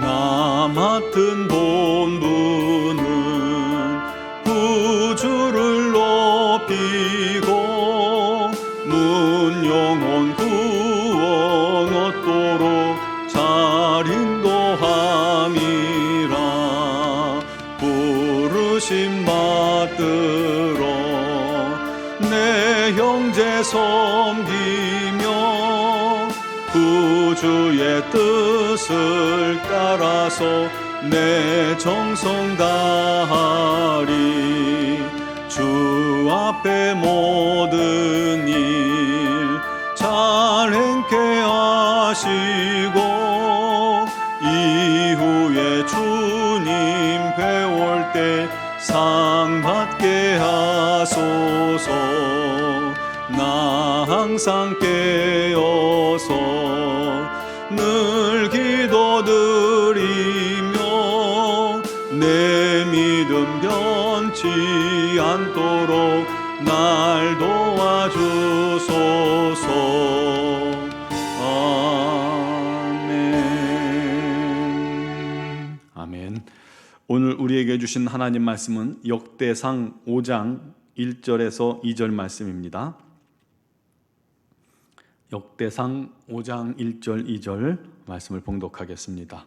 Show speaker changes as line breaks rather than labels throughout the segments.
나 맡은 본분은 구주를 높이고 문 영혼 구원 얻도록 잘 인도함이라. 부르심 받들어 내 형제 섬기며 구주의 뜻을 따라서 내 정성 다하리. 주 앞에 모든 일 잘 행케 하시고 이후에 주님 배울 때 상 받게 하소서. 나 항상 깨어서 기도드리며 내 믿음 변치 않도록 날 도와주소서 아멘 아멘 오늘 우리에게 주신 하나님 말씀은 역대상 5장 1절에서 2절 말씀입니다. 역대상 5장 1절 2절 말씀을 봉독하겠습니다.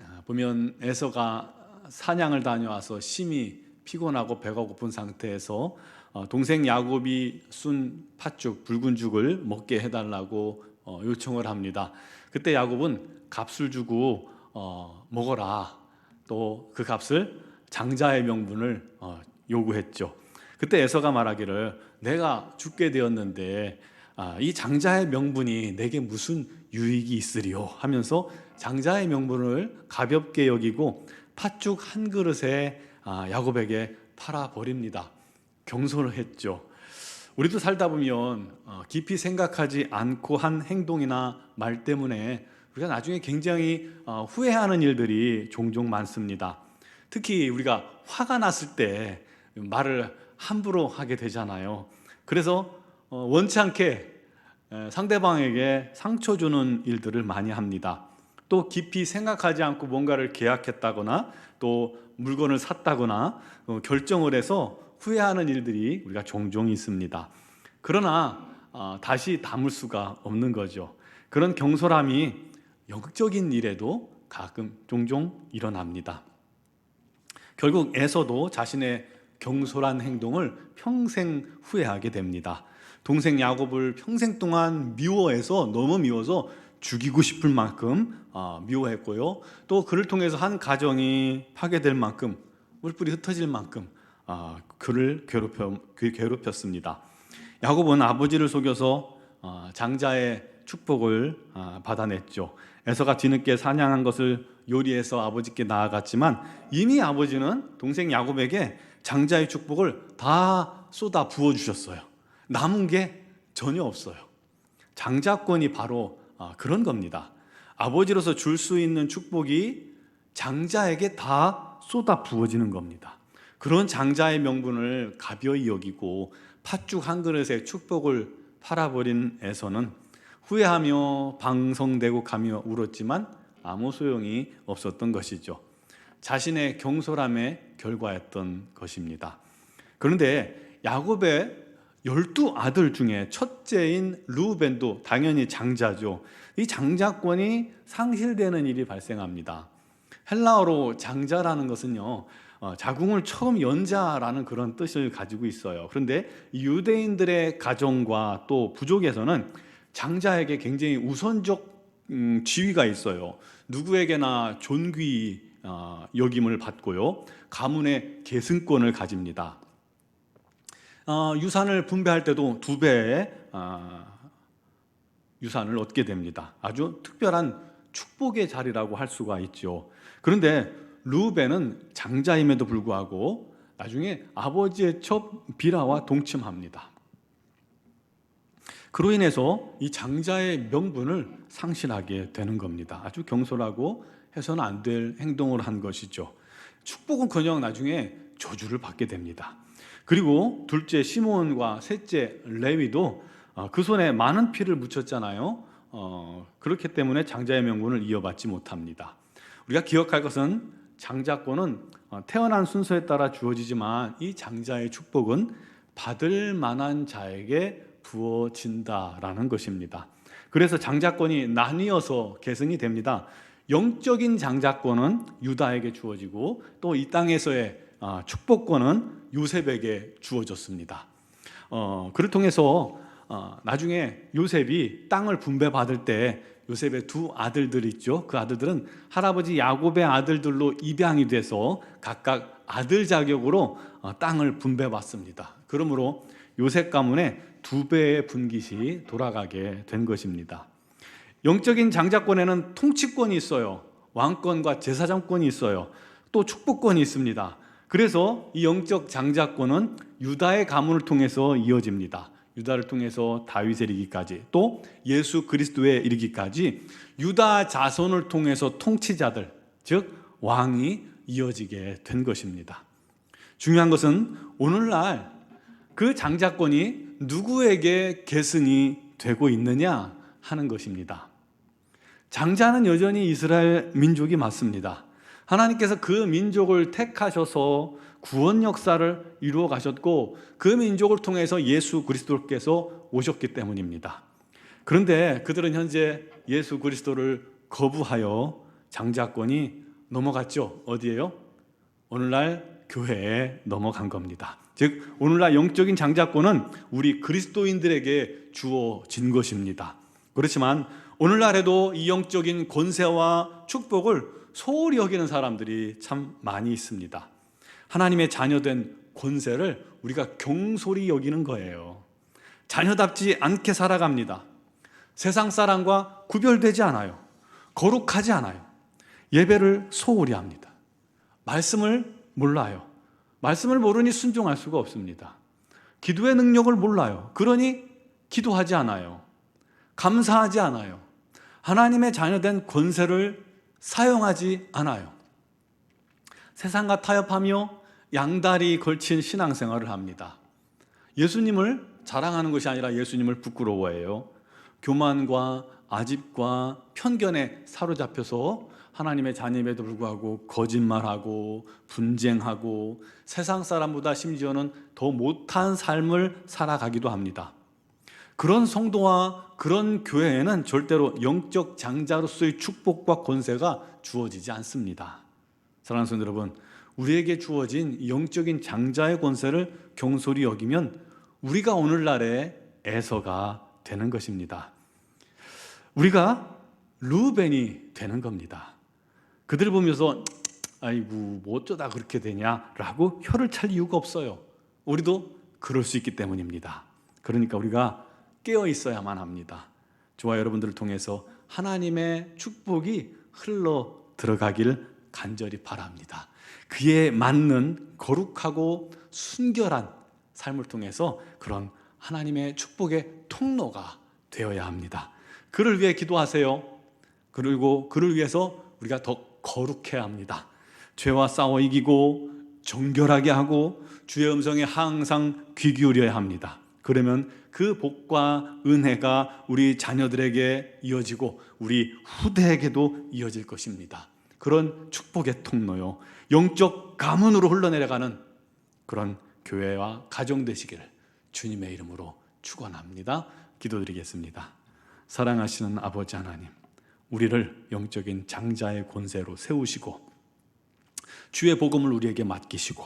보면 에서가 사냥을 다녀와서 심히 피곤하고 배가 고픈 상태에서 어, 동생 야곱이 순 팥죽 붉은 죽을 먹게 해달라고 어, 요청을 합니다. 그때 야곱은 값을 주고 어, 먹어라. 또 그 값을 장자의 명분을 요구했죠. 그때 에서가 말하기를 내가 죽게 되었는데 아, 이 장자의 명분이 내게 무슨 유익이 있으리요 하면서 장자의 명분을 가볍게 여기고 팥죽 한 그릇에 아, 야곱에게 팔아 버립니다. 경솔을 했죠. 우리도 살다 보면 어, 깊이 생각하지 않고 한 행동이나 말 때문에 우리가 나중에 굉장히 어, 후회하는 일들이 종종 많습니다. 특히 우리가 화가 났을 때 말을 함부로 하게 되잖아요. 그래서 어, 원치 않게 상대방에게 상처 주는 일들을 많이 합니다. 또 깊이 생각하지 않고 뭔가를 계약했다거나 또 물건을 샀다거나 결정을 해서 후회하는 일들이 우리가 종종 있습니다. 그러나 어, 다시 담을 수가 없는 거죠. 그런 경솔함이 영적인 일에도 가끔 종종 일어납니다. 결국 에서도 자신의 경솔한 행동을 평생 후회하게 됩니다. 동생 야곱을 평생 동안 미워해서 너무 미워서 죽이고 싶을 만큼 어, 미워했고요. 또 그를 통해서 한 가정이 파괴될 만큼 뿔뿔이 흩어질 만큼 어, 그를 괴롭혀, 괴롭혔 습니다. 야곱은 아버지를 속여서 어, 장자의 축복을 받아냈죠. 에서가 뒤늦게 사냥한 것을 요리해서 아버지께 나아갔지만 이미 아버지는 동생 야곱에게 장자의 축복을 다 쏟아 부어 주셨어요. 남은 게 전혀 없어요. 장자권이 바로 그런 겁니다. 아버지로서 줄 수 있는 축복이 장자에게 다 쏟아 부어지는 겁니다. 그런 장자의 명분을 가벼이 여기고 팥죽 한 그릇에 축복을 팔아버린 에서는 후회하며 방성되고 가며 울었지만 아무 소용이 없었던 것이죠. 자신의 경솔함의 결과였던 것입니다. 그런데 야곱의 열두 아들 중에 첫째인 루벤도 당연히 장자죠. 이 장자권이 상실되는 일이 발생합니다. 헬라어로 장자라는 것은요, 어, 자궁을 처음 연자라는 그런 뜻을 가지고 있어요. 그런데 유대인들의 가정과 또 부족에서는 장자에게 굉장히 우선적 음, 지위가 있어요. 누구에게나 존귀 어, 여김을 받고요. 가문의 계승권을 가집니다. 어, 유산을 분배할 때도 두 배의 어, 유산을 얻게 됩니다. 아주 특별한 축복의 자리라고 할 수가 있죠. 그런데 루벤은 장자임에도 불구하고 나중에 아버지의 첩 비라와 동침합니다. 그로 인해서 이 장자의 명분을 상실하게 되는 겁니다. 아주 경솔하고 해서는 안 될 행동을 한 것이죠. 축복은커녕 나중에 저주를 받게 됩니다. 그리고 둘째 시몬과 셋째 레위도 어, 그 손에 많은 피를 묻혔잖아요. 어, 그렇기 때문에 장자의 명분을 이어받지 못합니다. 우리가 기억할 것은 장자권은 어, 태어난 순서에 따라 주어지지만 이 장자의 축복은 받을 만한 자에게 부어진다라는 것입니다. 그래서 장자권이 나뉘어서 계승이 됩니다. 영적인 장자권은 유다에게 주어지고 또 이 땅에서의 아, 축복권은 요셉에게 주어졌습니다. 어, 그를 통해서 어, 나중에 요셉이 땅을 분배받을 때 요셉의 두 아들들 있죠. 그 아들들은 할아버지 야곱의 아들들로 입양이 돼서 각각 아들 자격으로 어, 땅을 분배받습니다. 그러므로 요셉 가문에 두 배의 분깃이 돌아가게 된 것입니다. 영적인 장자권에는 통치권이 있어요. 왕권과 제사장권이 있어요. 또 축복권이 있습니다. 그래서 이 영적 장자권은 유다의 가문을 통해서 이어집니다. 유다를 통해서 다윗에 이르기까지 또 예수 그리스도에 이르기까지 유다 자손을 통해서 통치자들 즉 왕이 이어지게 된 것입니다. 중요한 것은 오늘날 그 장자권이 누구에게 계승이 되고 있느냐 하는 것입니다. 장자는 여전히 이스라엘 민족이 맞습니다. 하나님께서 그 민족을 택하셔서 구원 역사를 이루어 가셨고 그 민족을 통해서 예수 그리스도께서 오셨기 때문입니다. 그런데 그들은 현재 예수 그리스도를 거부하여 장자권이 넘어갔죠. 어디에요? 오늘날 교회에 넘어간 겁니다. 즉 오늘날 영적인 장자권은 우리 그리스도인들에게 주어진 것입니다. 그렇지만 오늘날에도 이 영적인 권세와 축복을 소홀히 여기는 사람들이 참 많이 있습니다. 하나님의 자녀된 권세를 우리가 경솔히 여기는 거예요. 자녀답지 않게 살아갑니다. 세상 사람과 구별되지 않아요. 거룩하지 않아요. 예배를 소홀히 합니다. 말씀을 몰라요. 말씀을 모르니 순종할 수가 없습니다. 기도의 능력을 몰라요. 그러니 기도하지 않아요. 감사하지 않아요. 하나님의 자녀된 권세를 사용하지 않아요. 세상과 타협하며 양다리 걸친 신앙생활을 합니다. 예수님을 자랑하는 것이 아니라 예수님을 부끄러워해요. 교만과 아집과 편견에 사로잡혀서 하나님의 자녀임에도 불구하고 거짓말하고 분쟁하고 세상 사람보다 심지어는 더 못한 삶을 살아가기도 합니다. 그런 성도와 그런 교회에는 절대로 영적 장자로서의 축복과 권세가 주어지지 않습니다. 사랑하는 성도 여러분, 우리에게 주어진 영적인 장자의 권세를 경솔히 여기면 우리가 오늘날의 에서가 되는 것입니다. 우리가 루벤이 되는 겁니다. 그들을 보면서 아이고 뭐 어쩌다 그렇게 되냐라고 혀를 찰 이유가 없어요. 우리도 그럴 수 있기 때문입니다. 그러니까 우리가 깨어 있어야만 합니다. 저와 여러분들을 통해서 하나님의 축복이 흘러 들어가기를 간절히 바랍니다. 그에 맞는 거룩하고 순결한 삶을 통해서 그런 하나님의 축복의 통로가 되어야 합니다. 그를 위해 기도하세요. 그리고 그를 위해서 우리가 더 거룩해야 합니다. 죄와 싸워 이기고 정결하게 하고 주의 음성에 항상 귀 기울여야 합니다. 그러면 그 복과 은혜가 우리 자녀들에게 이어지고 우리 후대에게도 이어질 것입니다. 그런 축복의 통로요. 영적 가문으로 흘러내려가는 그런 교회와 가정 되시기를 주님의 이름으로 축원합니다. 기도드리겠습니다. 사랑하시는 아버지 하나님, 우리를 영적인 장자의 권세로 세우시고 주의 복음을 우리에게 맡기시고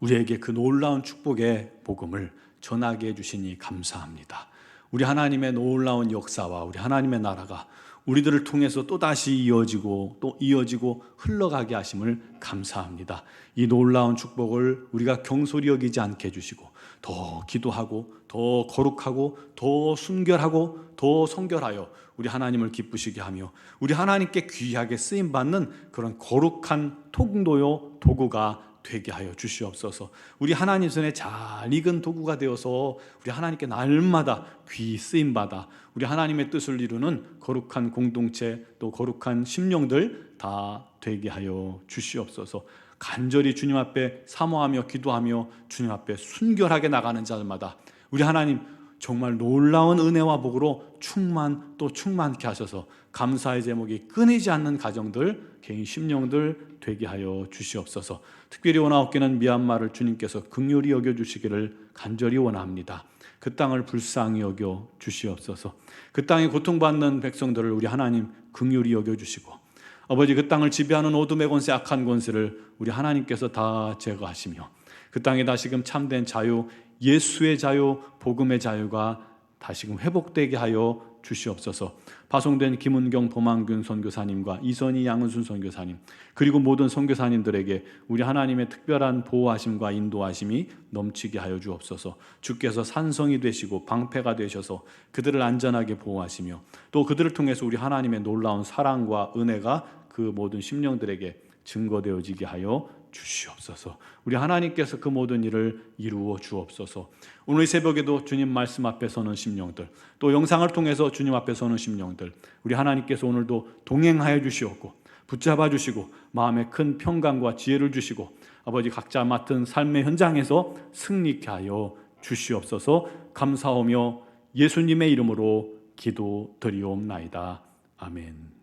우리에게 그 놀라운 축복의 복음을 전하게 해주시니 감사합니다. 우리 하나님의 놀라운 역사와 우리 하나님의 나라가 우리들을 통해서 또다시 이어지고 또 이어지고 흘러가게 하심을 감사합니다. 이 놀라운 축복을 우리가 경솔히 여기지 않게 해주시고 더 기도하고 더 거룩하고 더 순결하고 더 성결하여 우리 하나님을 기쁘시게 하며 우리 하나님께 귀하게 쓰임 받는 그런 거룩한 통도요 도구가 되게 하여 주시옵소서. 우리 하나님 손에 잘 익은 도구가 되어서 우리 하나님께 날마다 귀 쓰임 받아 우리 하나님의 뜻을 이루는 거룩한 공동체 또 거룩한 심령들 다 되게 하여 주시옵소서. 간절히 주님 앞에 사모하며 기도하며 주님 앞에 순결하게 나가는 자들마다 우리 하나님 정말 놀라운 은혜와 복으로 충만 또 충만케 하셔서 감사의 제목이 끊이지 않는 가정들 개인 심령들 되게 하여 주시옵소서. 특별히 원하옵기는 미얀마를 주님께서 극률히 여겨 주시기를 간절히 원합니다. 그 땅을 불쌍히 여겨 주시옵소서. 그 땅에 고통받는 백성들을 우리 하나님 극률히 여겨 주시고 아버지 그 땅을 지배하는 어둠의 권세 악한 권세를 우리 하나님께서 다 제거하시며 그 땅에 다시금 참된 자유 예수의 자유 복음의 자유가 다시금 회복되게 하여 주시옵소서. 파송된 김은경 보망균 선교사님과 이선희 양은순 선교사님 그리고 모든 선교사님들에게 우리 하나님의 특별한 보호하심과 인도하심이 넘치게 하여 주옵소서. 주께서 산성이 되시고 방패가 되셔서 그들을 안전하게 보호하시며 또 그들을 통해서 우리 하나님의 놀라운 사랑과 은혜가 그 모든 심령들에게 증거되어지게 하여 주시옵소서. 우리 하나님께서 그 모든 일을 이루어 주옵소서. 오늘 이 새벽에도 주님 말씀 앞에 서는 심령들, 또 영상을 통해서 주님 앞에 서는 심령들, 우리 하나님께서 오늘도 동행하여 주시옵고 붙잡아 주시고 마음에 큰 평강과 지혜를 주시고 아버지 각자 맡은 삶의 현장에서 승리케 하여 주시옵소서. 감사하며 예수님의 이름으로 기도드리옵나이다. 아멘.